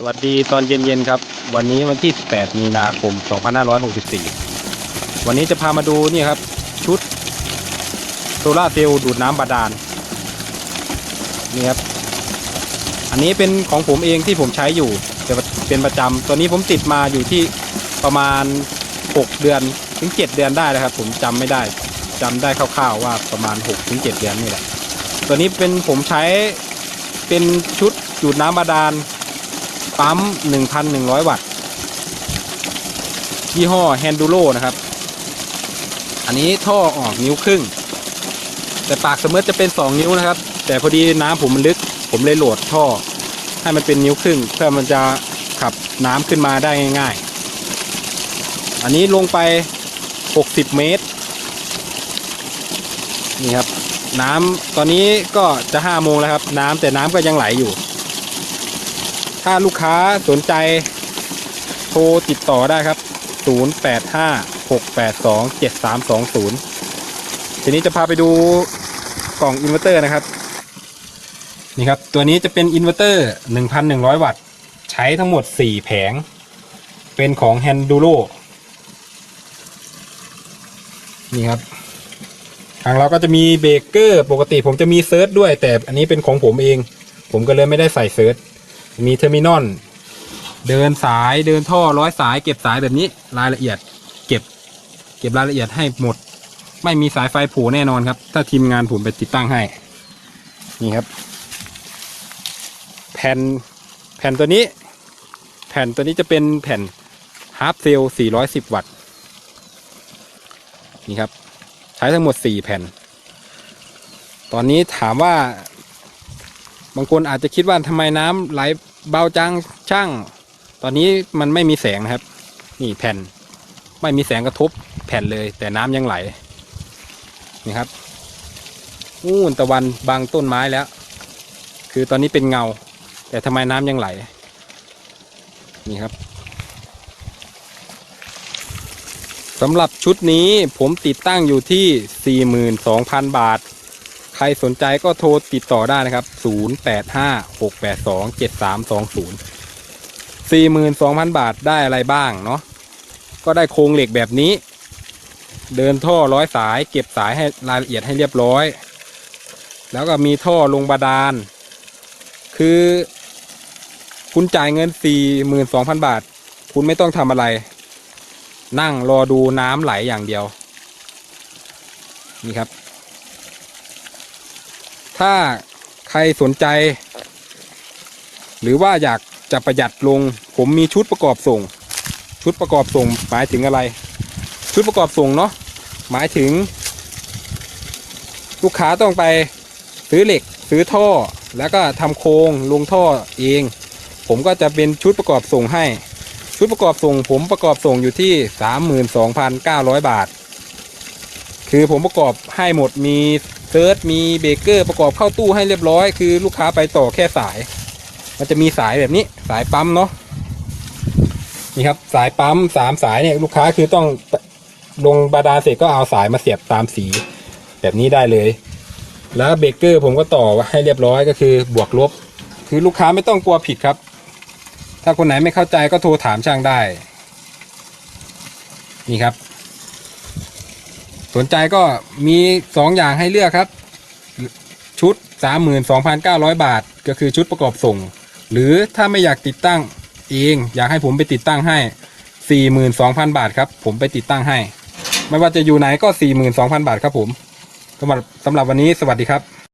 สวัสดีตอนเย็นๆครับ วันนี้วันที่ 18 มีนาคม 2564 วันนี้จะพามาดูนี่ครับ ชุดโซล่าเซลล์ดูดน้ำบาดาลนี่ครับ อันนี้เป็นของผมเองที่ผมใช้อยู่จะเป็นประจำตัวนี้ผมติดมาอยู่ที่ประมาณ 6 เดือนถึง 7 เดือนได้แล้วครับ ผมจำไม่ได้จำได้คร่าวๆว่าประมาณ 6 ถึง 7 เดือนนี่แหละตัวนี้เป็นผมใช้เป็นชุดดูดน้ำบาดาล ปั๊ม 1,100 วัตต์ยี่ห้อ Handuro นะครับ อันนี้ท่อออกนิ้วครึ่ง แต่ปากเสมอจะเป็น 2 นิ้วนะครับ แต่พอดีน้ำผมมันลึก ผมเลยโหลดท่อ ให้มันเป็นนิ้วครึ่ง เพื่อมันจะขับน้ำขึ้นมาได้ง่ายๆ อันนี้ลงไป 60 เมตร นี่ครับ น้ำตอนนี้ก็จะ5โมงแล้วครับ น้ำแต่น้ำก็ยังไหลอยู่ ถ้าลูกค้าสนใจโทรติดต่อได้ครับ 0856827320 ทีนี้จะพาไปดูกล่องอินเวอร์เตอร์นะครับ นี่ครับ ตัวนี้จะเป็นอินเวอร์เตอร์ 1,100 วัตต์ ใช้ทั้งหมด 4 แผง เป็นของ Handuro นี่ครับทางเราก็จะมีเบรกเกอร์ปกติผมจะมีเซิร์ชด้วย แต่อันนี้เป็นของผมเอง ผมก็เลยไม่ได้ใส่เซิร์ช มีเทอร์มินอลเดินสายเดินท่อร้อยสายเก็บสายแบบนี้รายละเอียด เก็บ เก็บรายละเอียดให้หมด ไม่มีสายไฟผูแน่นอนครับ ถ้าทีมงานผมไปติดตั้งให้ นี่ครับ แผ่นแผ่นตัวนี้ แผ่นตัวนี้จะเป็นแผ่นฮาร์ปเซล410 วัตต์นี่ครับ ใช้ทั้งหมด 4 แผ่น ตอนนี้ถามว่า บางคนอาจจะคิดว่าทำไมน้ำไหลเบาจังช่าง ตอนนี้มันไม่มีแสงนะครับ นี่แผ่น ไม่มีแสงกระทบแผ่นเลย แต่น้ำยังไหลนี่ครับนู่นตะวันบางต้นไม้แล้ว คือตอนนี้เป็นเงา แต่ทำไมน้ำยังไหล นี่ครับสำหรับชุดนี้ผมติดตั้งอยู่ที่ 42,000 บาท ใครสนใจก็โทรติดต่อได้นะครับ 0856827320 42,000 บาทได้อะไรบ้างเนาะ ก็ได้โครงเหล็กแบบนี้ เดินท่อร้อยสาย เก็บสายให้รายละเอียดให้เรียบร้อย แล้วก็มีท่อลงบาดาล คือ คุณจ่ายเงิน 42,000 บาท คุณไม่ต้องทำอะไร นั่งรอดูน้ำไหลอย่างเดียว นี่ครับ ถ้าใครสนใจ หรือว่าอยากจะประหยัดลง ผมมีชุดประกอบส่ง ชุดประกอบส่งหมายถึงอะไร ชุดประกอบส่งเนาะหมายถึง ลูกค้าต้องไปซื้อเหล็กซื้อท่อแล้วก็ทำโครงลงท่อเอง ผมก็จะเป็นชุดประกอบส่งให้ ชุดประกอบส่ง ผมประกอบส่งอยู่ที่ 32,900 บาท คือผมประกอบให้หมดมี ซิร์ชมีเบเกอร์ประกอบเข้าตู้ให้เรียบร้อย คือลูกค้าไปต่อแค่สาย มันจะมีสายแบบนี้สายปั๊มเนาะนี่ครับสายปั๊มสามสายเนี่ยลูกค้าคือต้องลงบาดาลเสร็จก็เอาสายมาเสียบตามสี แบบนี้ได้เลย แล้วเบเกอร์ผมก็ต่อให้เรียบร้อยก็คือบวกลบ คือลูกค้าไม่ต้องกลัวผิดครับ ถ้าคนไหนไม่เข้าใจก็โทรถามช่างได้ นี่ครับ สนใจก็มีสองอย่างให้เลือกครับ ชุด 32,900 บาท ก็คือชุดประกอบส่ง หรือถ้าไม่อยากติดตั้งเองอยากให้ผมไปติดตั้งให้ 42,000 บาทครับ ผมไปติดตั้งให้ ไม่ว่าจะอยู่ไหนก็ 42,000 บาทครับผมสำหรับสำหรับวันนี้สวัสดีครับ